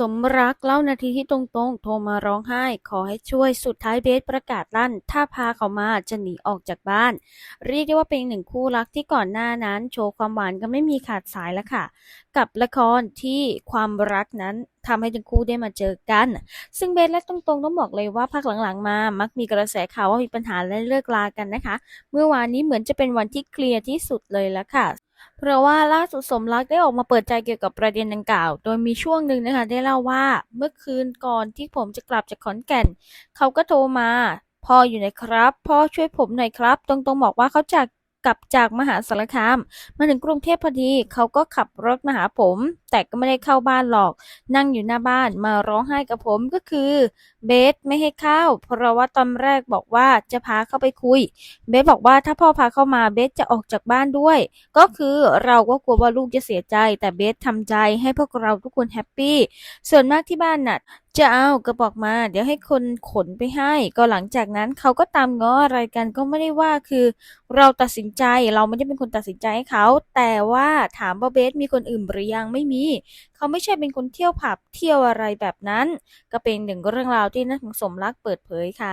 สมรักเล่านาทีที่ตรงๆ โทรมาร้องไห้ ขอให้ช่วยสุดท้ายเบสประกาศลั่น ถ้าพาเขามาจะหนีออกจากบ้าน เรียกได้ว่าเป็นหนึ่งคู่รักที่ก่อนหน้านั้น โชว์ความหวานกันไม่มีขาดสายแล้วค่ะ กับละครที่ความรักนั้นทำให้ทั้งคู่ได้มาเจอกัน ซึ่งเบสและตรงๆ ต้องบอกเลยว่าพักหลังๆ มา มักมีกระแสข่าวว่ามีปัญหาและเลิกลากันนะคะ เมื่อวานนี้เหมือนจะเป็นวันที่เคลียร์ที่สุดเลยแล้วค่ะ เพราะว่าล่าสุดสมรักได้ออกมาเปิดใจเกี่ยวกับประเด็นดังกล่าว โดยมีช่วงหนึ่งนะคะได้เล่าว่าเมื่อคืนก่อนที่ผมจะกลับจากขอนแก่น เขาก็โทรมา พ่ออยู่ไหนครับพ่อช่วยผมหน่อยครับ ตรงๆบอกว่าเขาจากกลับจากมหาสารคาม มาถึงกรุงเทพพอดี เขาก็ขับรถมาหาผม แต่ก็ไม่ได้เข้าบ้านหรอก นั่งอยู่หน้าบ้านมาร้องไห้กับผมก็คือเบสไม่ให้เข้า เพราะว่าตอนแรกบอกว่าจะพาเข้าไปคุย เบสบอกว่าถ้าพ่อพาเข้ามาเบสจะออกจากบ้านด้วย ก็คือเราก็กลัวว่าลูกจะเสียใจ แต่เบสทำใจให้พวกเราทุกคนแฮปปี้ ส่วนมากที่บ้านน่ะจะเอากระบอกมา เดี๋ยวให้คนขนไปให้ ก็หลังจากนั้นเขาก็ตามง้ออะไรกันก็ไม่ได้ว่าคือ เราตัดสินใจเราไม่ได้เป็นคนตัดสินใจให้เขา แต่ว่าถามว่าเบสมีคนอื่นหรือยังไม่มีเขาไม่ใช่เป็นคนเที่ยวผับเที่ยวอะไรแบบนั้น ก็เป็นหนึ่งเรื่องราวที่นักสมรักเปิดเผยค่ะ